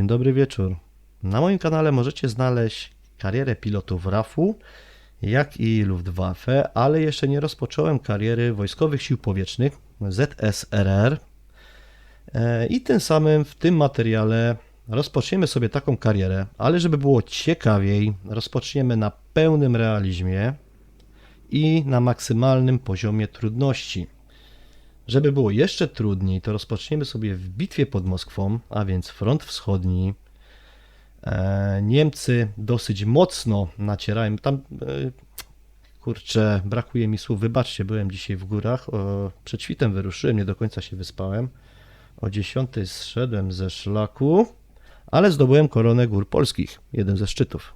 Dzień dobry wieczór. Na moim kanale możecie znaleźć karierę pilotów RAF-u, jak i Luftwaffe, ale jeszcze nie rozpocząłem kariery Wojskowych Sił Powietrznych ZSRR. E, I tym samym w tym materiale rozpoczniemy sobie taką karierę, ale żeby było ciekawiej, rozpoczniemy na pełnym realizmie i na maksymalnym poziomie trudności. Żeby było jeszcze trudniej, to rozpoczniemy sobie w bitwie pod Moskwą, a więc front wschodni. E, Niemcy dosyć mocno nacierają. Tam, e, kurczę, brakuje mi słów. Wybaczcie, byłem dzisiaj w górach. Przed świtem wyruszyłem, nie do końca się wyspałem. O 10 zszedłem ze szlaku, ale zdobyłem koronę gór polskich. Jeden ze szczytów.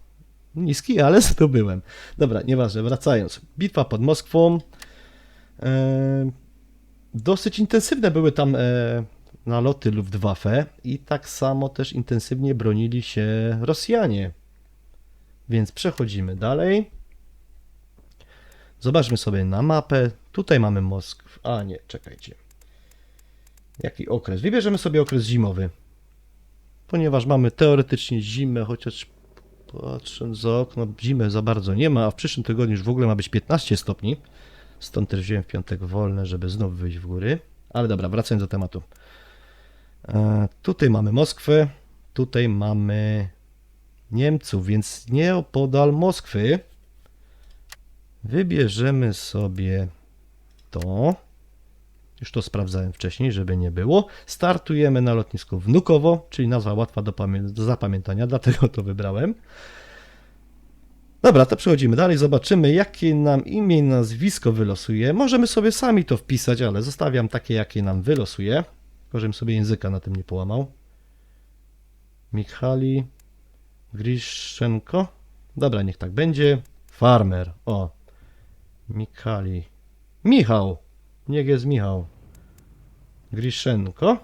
Niski, ale zdobyłem. Dobra, nieważne, wracając. Bitwa pod Moskwą. E, Dosyć intensywne były tam e, naloty Luftwaffe i tak samo też intensywnie bronili się Rosjanie. Więc przechodzimy dalej. Zobaczmy sobie na mapę. Tutaj mamy Moskw. A nie, czekajcie. Jaki okres? Wybierzemy sobie okres zimowy. Ponieważ mamy teoretycznie zimę, chociaż patrząc za okno, zimy za bardzo nie ma, a w przyszłym tygodniu już w ogóle ma być 15 stopni. Stąd też wziąłem w piątek wolne, żeby znów wyjść w góry. Ale dobra, wracając do tematu. E, tutaj mamy Moskwę, tutaj mamy Niemców, więc nieopodal Moskwy wybierzemy sobie to. Już to sprawdzałem wcześniej, żeby nie było. Startujemy na lotnisku Wnukowo, czyli nazwa łatwa do, do zapamiętania, dlatego to wybrałem. Dobra, to przechodzimy dalej, zobaczymy jakie nam imię i nazwisko wylosuje. Możemy sobie sami to wpisać, ale zostawiam takie, jakie nam wylosuje. Tylko, żebym sobie języka na tym nie połamał. Michali Griszenko. Dobra, niech tak będzie. Farmer, o. Michali. Michał. Niech jest Michał. Griszenko.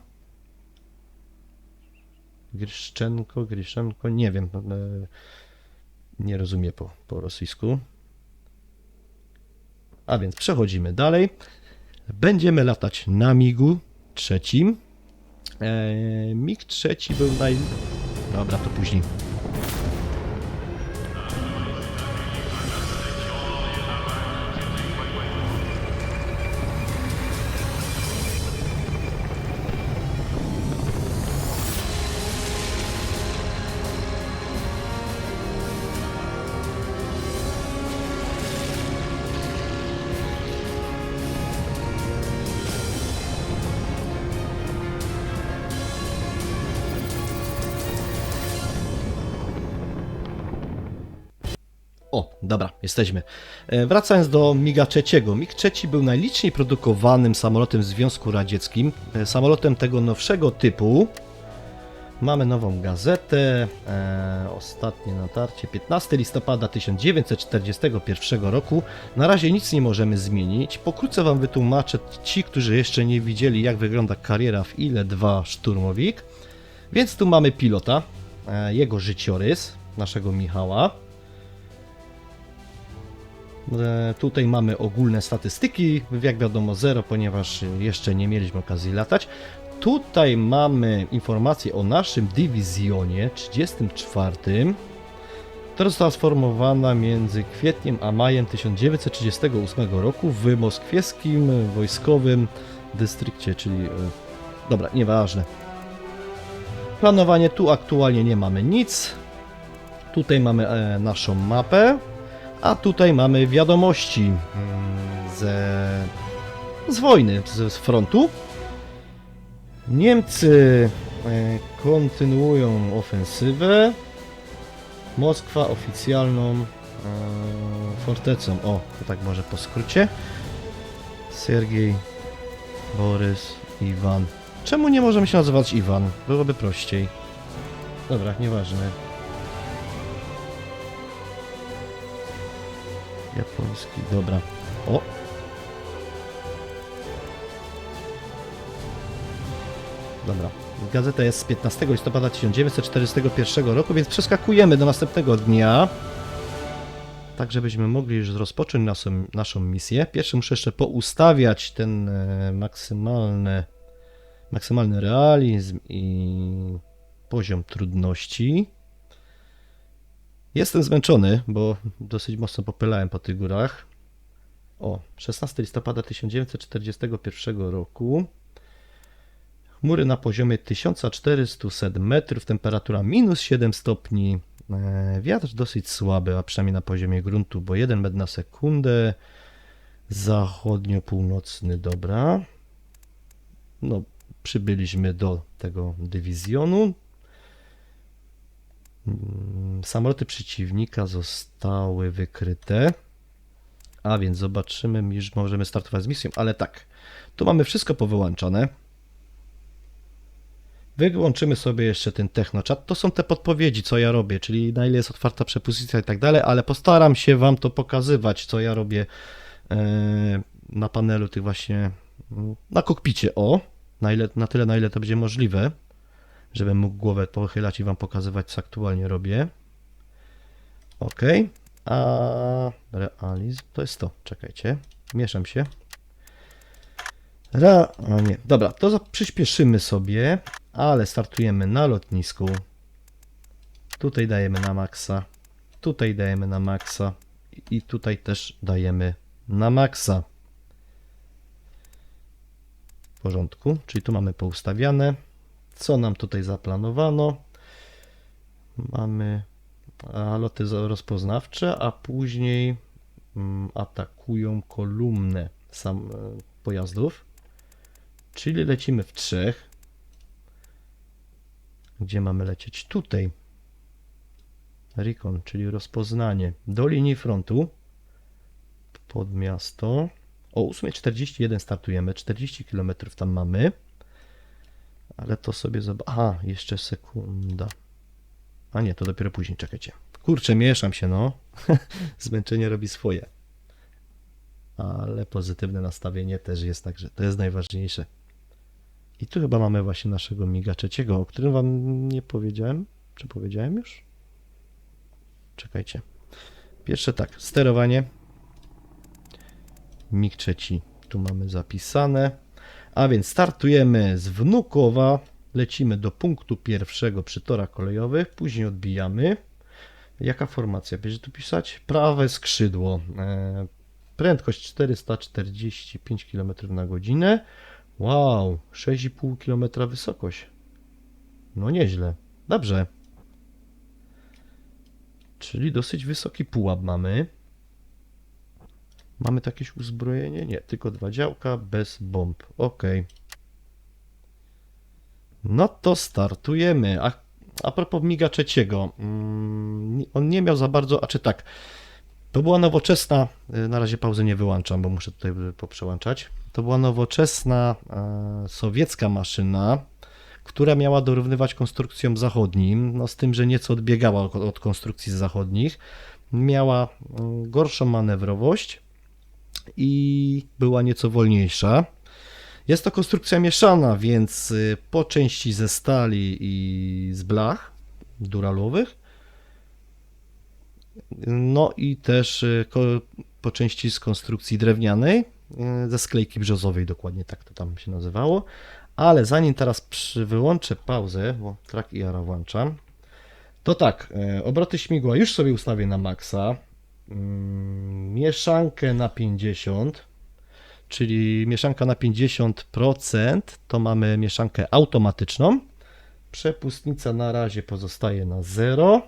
Griszczenko, Griszenko, nie wiem. Nie rozumie po, po rosyjsku. A więc przechodzimy dalej. Będziemy latać na MIG-u trzecim. Eee, MIG trzeci był naj... Dobra, to później. Dobra, jesteśmy. E, Wracając do MiGa trzeciego. MiG trzeci był najliczniej produkowanym samolotem w Związku Radzieckim. E, Samolotem tego nowszego typu. Mamy nową gazetę. E, ostatnie natarcie 15 listopada 1941 roku. Na razie nic nie możemy zmienić. Pokrótce Wam wytłumaczę ci, którzy jeszcze nie widzieli, jak wygląda kariera w ile 2 szturmowik. Więc tu mamy pilota, jego życiorys, naszego Michała. E, Tutaj mamy ogólne statystyki, jak wiadomo 0, ponieważ jeszcze nie mieliśmy okazji latać. Tutaj mamy informacje o naszym dywizjonie 34, która została sformowana między kwietniem a majem 1938 roku w moskiewskim wojskowym dystrykcie, czyli... e, Dobra, nieważne. Planowanie tu aktualnie nie mamy nic. Tutaj mamy e, naszą mapę. A tutaj mamy wiadomości mm, ze, z wojny, z, z frontu. Niemcy e, kontynuują ofensywę. Moskwa oficjalną e, fortecą. O, to tak może po skrócie. Sergiej, Borys, Iwan. Czemu nie możemy się nazywać Iwan? Byłoby prościej. Dobra, nieważne. Japoński, dobra. O! Dobra. Gazeta jest z 15 listopada 1941 roku, więc przeskakujemy do następnego dnia. Tak, żebyśmy mogli już rozpocząć naszą, naszą misję. Pierwszy muszę jeszcze poustawiać ten e, maksymalny, maksymalny realizm i poziom trudności. Jestem zmęczony, bo dosyć mocno popylałem po tych górach. O, 16 listopada 1941 roku. Chmury na poziomie 1400 metrów, temperatura minus 7 stopni. E, Wiatr dosyć słaby, a przynajmniej na poziomie gruntu, bo 1 metr na sekundę. Zachodnio-północny, dobra. No, przybyliśmy do tego dywizjonu. Mm, Samoloty przeciwnika zostały wykryte. A więc zobaczymy, już możemy startować z misją, ale tak. Tu mamy wszystko powyłączone. Wyłączymy sobie jeszcze ten technochat. To są te podpowiedzi, co ja robię, czyli na ile jest otwarta przepustycja i tak dalej, ale postaram się Wam to pokazywać, co ja robię e, na panelu tych właśnie, mm, na kokpicie, o, na, ile, na tyle, na ile to będzie możliwe, żebym mógł głowę pochylać i Wam pokazywać, co aktualnie robię. Ok, a realizm to jest to, czekajcie, mieszam się. Ra, a nie, dobra, to przyspieszymy sobie, ale startujemy na lotnisku. Tutaj dajemy na maksa, tutaj dajemy na maksa i tutaj też dajemy na maksa. W porządku, czyli tu mamy poustawiane. Co nam tutaj zaplanowano? Mamy loty rozpoznawcze, a później mm, atakują kolumnę sam, e, pojazdów. Czyli lecimy w trzech. Gdzie mamy lecieć? Tutaj. Recon, czyli rozpoznanie do linii frontu pod miasto. O 8.41 startujemy, 40 km tam mamy. Ale to sobie zobaczymy. Aha, jeszcze sekunda. A nie, to dopiero później, czekajcie. Kurczę, mieszam się, no. Zmęczenie robi swoje. Ale pozytywne nastawienie też jest, także to jest najważniejsze. I tu chyba mamy właśnie naszego miga trzeciego, o którym wam nie powiedziałem. Czy powiedziałem już? Czekajcie. Pierwsze tak, sterowanie. MiG trzeci tu mamy zapisane. A więc startujemy z Wnukowa, lecimy do punktu pierwszego przy torach kolejowych, później odbijamy. Jaka formacja będzie tu pisać? Prawe skrzydło. E, prędkość 445 km na godzinę. Wow, 6,5 km wysokość. No nieźle. Dobrze. Czyli dosyć wysoki pułap mamy. Mamy to jakieś uzbrojenie? Nie, tylko dwa działka bez bomb. Ok. No to startujemy. A, a propos Miga trzeciego. Mm, on nie miał za bardzo, a czy tak. To była nowoczesna, y, na razie pauzy nie wyłączam, bo muszę tutaj y, poprzełączać. To była nowoczesna e, sowiecka maszyna, która miała dorównywać konstrukcjom zachodnim, no z tym, że nieco odbiegała od, od konstrukcji zachodnich. Miała mm, gorszą manewrowość i była nieco wolniejsza. Jest to konstrukcja mieszana, więc y, po części ze stali i z blach duralowych, no i też y, po części z konstrukcji drewnianej, y, ze sklejki brzozowej, dokładnie tak to tam się nazywało. Ale zanim teraz przy, wyłączę pauzę, bo track IR włączam, to tak, obroty śmigła już sobie ustawię na maksa, mieszankę na 50, czyli mieszanka na 50% to mamy mieszankę automatyczną. Przepustnica na razie pozostaje na 0.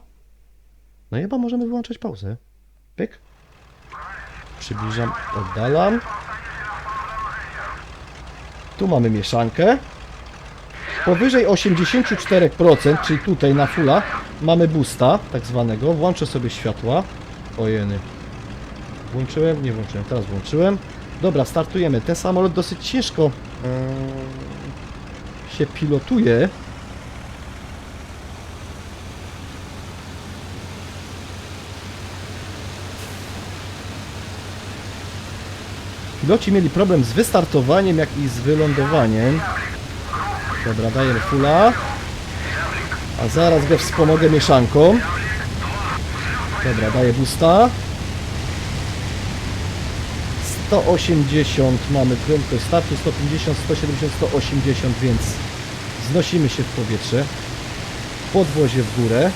No i chyba możemy wyłączać pauzę. Pyk. Przybliżam, oddalam. Tu mamy mieszankę. Powyżej 84%, czyli tutaj na fulla, mamy boosta tak zwanego. Włączę sobie światła. Ojeny. Włączyłem? Nie włączyłem. Teraz włączyłem. Dobra, startujemy. Ten samolot dosyć ciężko się pilotuje. Piloci mieli problem z wystartowaniem, jak i z wylądowaniem. Dobra, dajemy fulla. A zaraz go wspomogę mieszanką. Dobra, daję boosta. 180 mamy prędkość startu, 150, 170, 180, więc znosimy się w powietrze. podwozie w górę.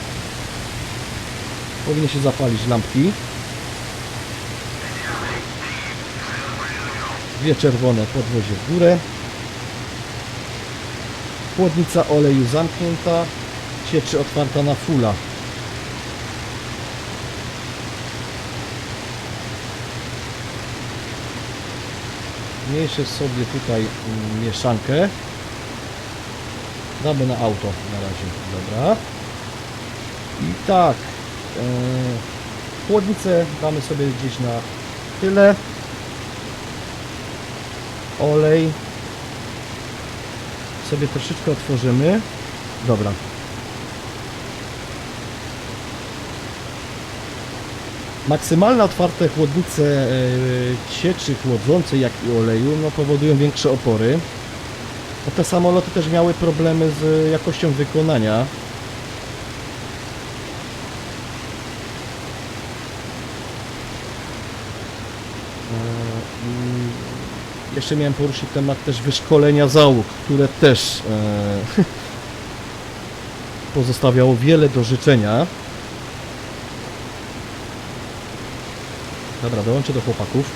Powinny się zapalić lampki. Dwie czerwone podwozie w górę. Chłodnica oleju zamknięta. Cieczy otwarta na fula. Mniejsze sobie tutaj mm, mieszankę. Damy na auto na razie. Dobra. I tak. E, chłodnicę damy sobie gdzieś na tyle. Olej. Sobie troszeczkę otworzymy. Dobra. Maksymalne otwarte chłodnice e, cieczy chłodzącej, jak i oleju, no, powodują większe opory. Te samoloty też miały problemy z jakością wykonania. E, Jeszcze miałem poruszyć temat też wyszkolenia załóg, które też e, pozostawiało wiele do życzenia. Dobra, dołączę do chłopaków.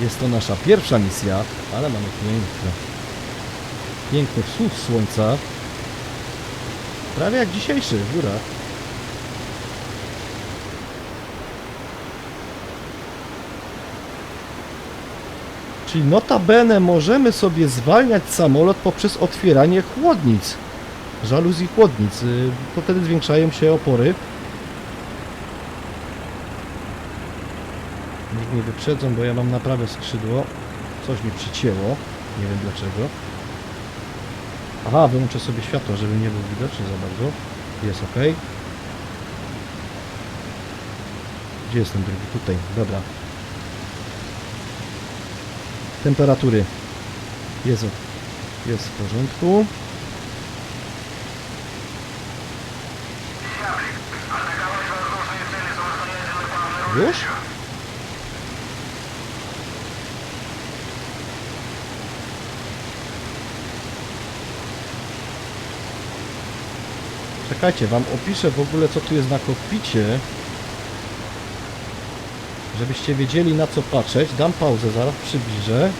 Jest to nasza pierwsza misja, ale mamy piękne, piękny wschód słońca. Prawie jak dzisiejszy, góra. Czyli notabene możemy sobie zwalniać samolot poprzez otwieranie chłodnic. Żaluzji chłodnic. Y, To wtedy zwiększają się opory. Mnie wyprzedzą, bo ja mam na prawe skrzydło. Coś mi przycięło. Nie wiem dlaczego. Aha, wyłączę sobie światło, żeby nie był widoczny za bardzo. Jest ok. Gdzie jest ten drugi? Tutaj. Dobra. Temperatury. Jest, jest w porządku. Już? Czekajcie, wam opiszę w ogóle co tu jest na kokpicie. Żebyście wiedzieli na co patrzeć. Dam pauzę, zaraz przybliżę.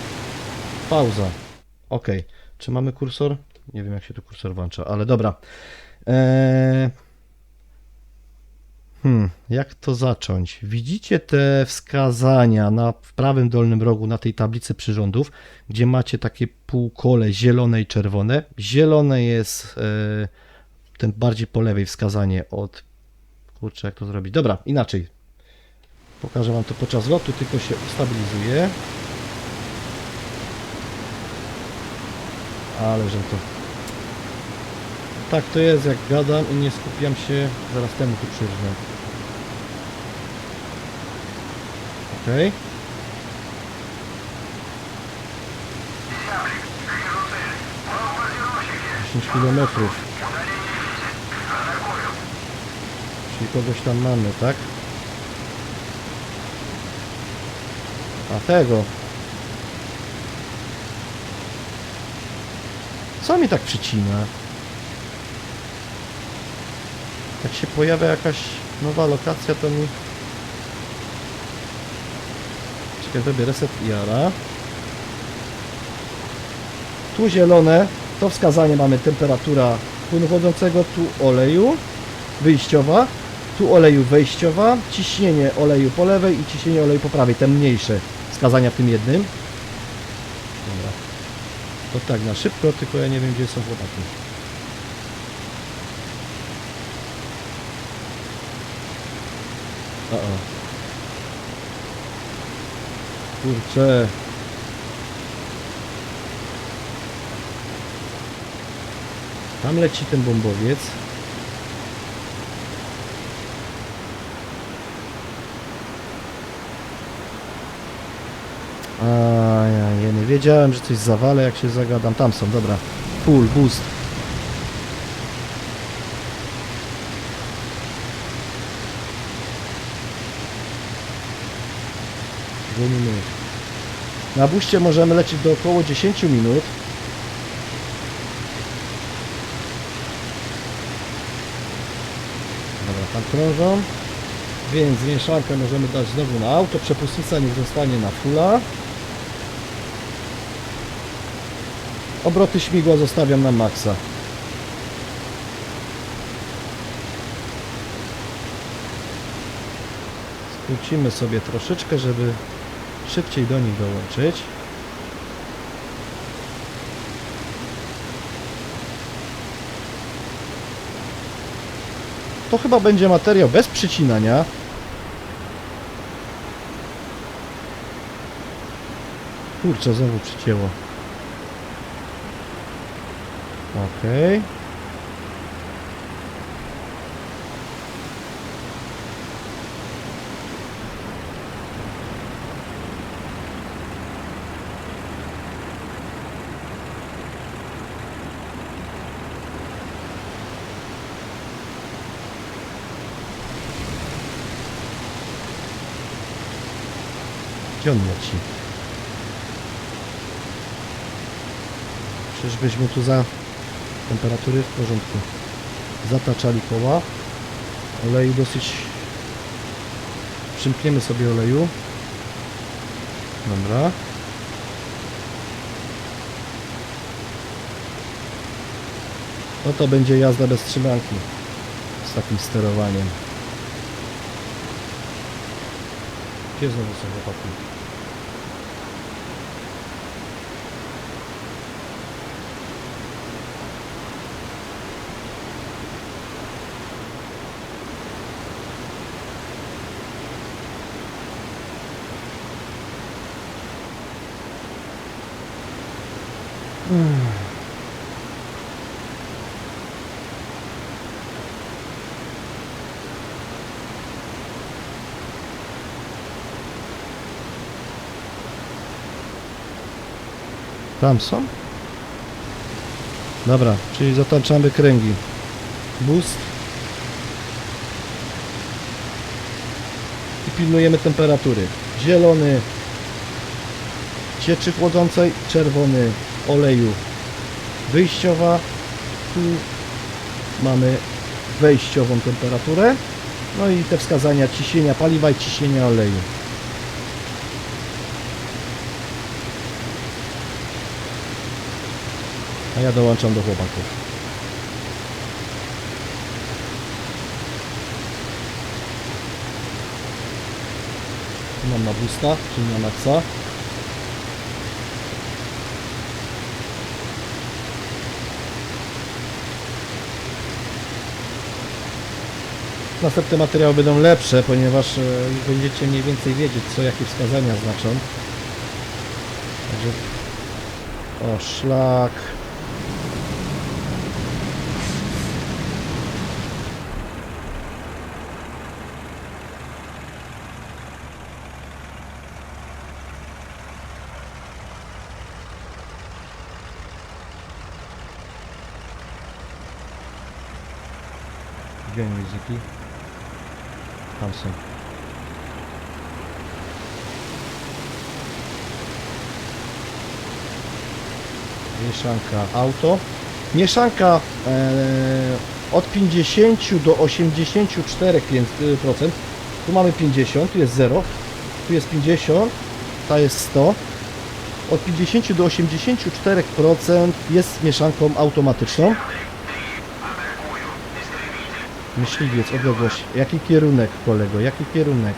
Pauza. Ok. Czy mamy kursor? Nie wiem jak się tu kursor włącza, ale dobra. Eee... Hmm, jak to zacząć? Widzicie te wskazania na, w prawym dolnym rogu na tej tablicy przyrządów, gdzie macie takie półkole zielone i czerwone. Zielone jest e, ten bardziej po lewej wskazanie od... Kurczę, jak to zrobić? Dobra, inaczej. Pokażę Wam to podczas lotu, tylko się ustabilizuje. Ale że to... Tak to jest, jak gadam i nie skupiam się, zaraz temu tu przyrżnę. Okej. 10 kilometrów. Czyli kogoś tam mamy, tak? A tego. Co mi tak przycina? Jak się pojawia jakaś nowa lokacja, to mi... Czekaj, zrobię reset IARA. Tu zielone, to wskazanie mamy temperatura płynu chodzącego, tu oleju wyjściowa, tu oleju wejściowa, ciśnienie oleju po lewej i ciśnienie oleju po prawej, te mniejsze wskazania w tym jednym. Dobra. To tak na szybko, tylko ja nie wiem gdzie są chłopaki. O, o. Kurczę. Tam leci ten bombowiec. A ja, ja nie wiedziałem, że coś zawalę, jak się zagadam. Tam są, dobra. Full boost. minut. Na buście możemy lecieć do około 10 minut. Dobra, tam krążą. Więc mieszankę możemy dać znowu na auto. Przepustnica niech zostanie na fula. Obroty śmigła zostawiam na maksa. Skrócimy sobie troszeczkę, żeby szybciej do nich dołączyć. To chyba będzie materiał bez przycinania. Kurczę, znowu przycięło. Okej. Gdzie on leci? Czyżbyśmy tu za temperatury w porządku zataczali koła. Oleju dosyć przymkniemy sobie oleju. Dobra. No to będzie jazda bez trzymanki z takim sterowaniem. Gdzie znowu są chłopaki? Tam są? Dobra, czyli zataczamy kręgi. Boost. I pilnujemy temperatury. Zielony cieczy chłodzącej, czerwony oleju wyjściowa. Tu mamy wejściową temperaturę. No i te wskazania ciśnienia paliwa i ciśnienia oleju. A ja dołączam do chłopaków. Mam na busta, czyli na maxa. Następne materiały będą lepsze, ponieważ e, będziecie mniej więcej wiedzieć, co jakie wskazania znaczą. Także... O, szlak. Muzyki? Tam są. Mieszanka auto. Mieszanka e, od 50 do 84%. Tu mamy 50, tu jest 0. Tu jest 50, ta jest 100. Od 50 do 84% jest mieszanką automatyczną. Myśliwiec, odległość. Jaki kierunek, kolego? Jaki kierunek?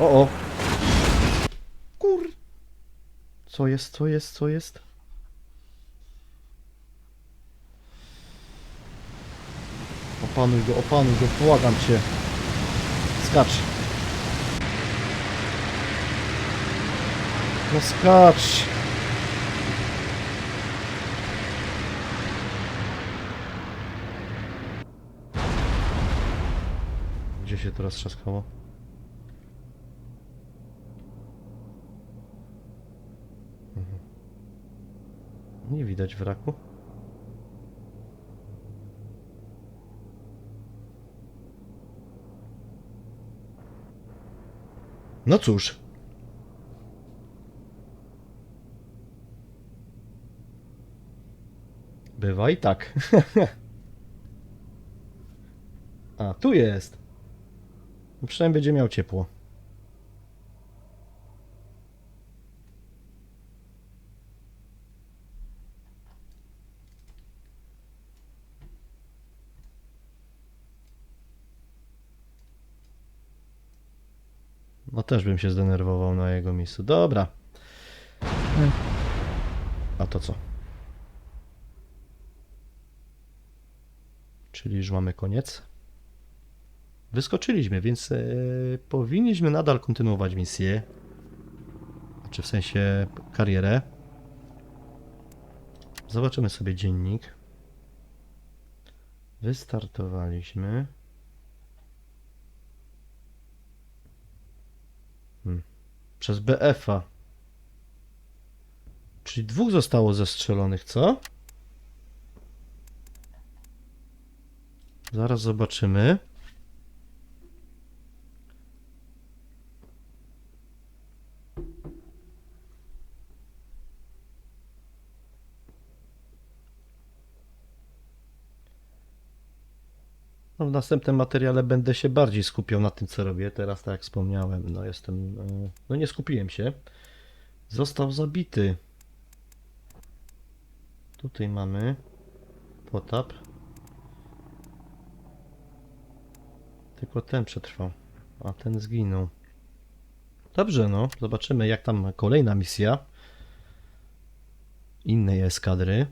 O, o. Kur... Co jest, co jest, co jest? Opanuj go, opanuj go, błagam cię. Skacz. No skacz. Gdzie się teraz trzaskało? Mhm. Nie widać wraku. No cóż. Bywa i tak. A, tu jest. Przynajmniej będzie miał ciepło. No też bym się zdenerwował na jego miejscu. Dobra. A to co? Czyli już mamy koniec. Wyskoczyliśmy, więc e, powinniśmy nadal kontynuować misję. Czy w sensie karierę. Zobaczymy sobie dziennik. Wystartowaliśmy. Hmm. Przez BF-a. Czyli dwóch zostało zestrzelonych, co? Zaraz zobaczymy. W następnym materiale będę się bardziej skupiał na tym, co robię. Teraz, tak jak wspomniałem, no jestem. e, No nie skupiłem się. Został zabity. Tutaj mamy potap. Tylko ten przetrwał, a ten zginął. Dobrze, no. Zobaczymy, jak tam kolejna misja innej eskadry.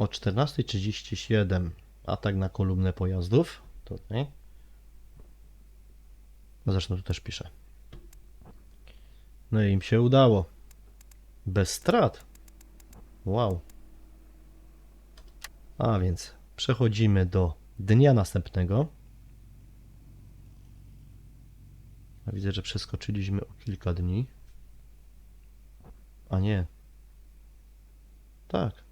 O 14.37 atak na kolumnę pojazdów. Tutaj. No zresztą tu też piszę. No i im się udało. Bez strat. Wow. A więc przechodzimy do dnia następnego. Widzę, że przeskoczyliśmy o kilka dni. A nie. Tak.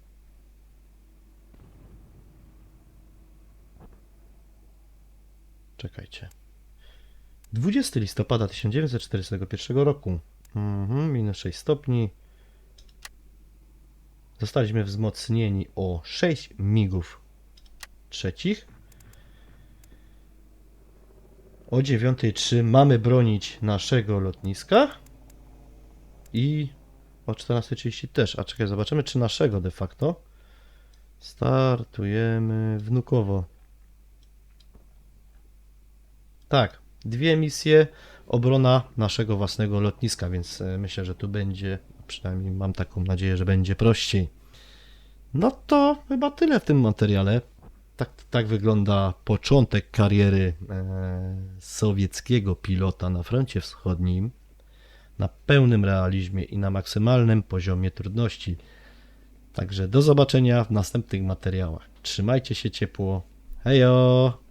Czekajcie. 20 listopada 1941 roku. Mhm, minus 6 stopni. Zostaliśmy wzmocnieni o 6 migów trzecich. O 9.03 mamy bronić naszego lotniska. I o 14.30 też. A czekaj, zobaczymy czy naszego de facto. Startujemy wnukowo. Tak, dwie misje, obrona naszego własnego lotniska, więc e, myślę, że tu będzie, przynajmniej mam taką nadzieję, że będzie prościej. No to chyba tyle w tym materiale. Tak, tak wygląda początek kariery e, sowieckiego pilota na froncie wschodnim na pełnym realizmie i na maksymalnym poziomie trudności. Także do zobaczenia w następnych materiałach. Trzymajcie się ciepło. Hejo!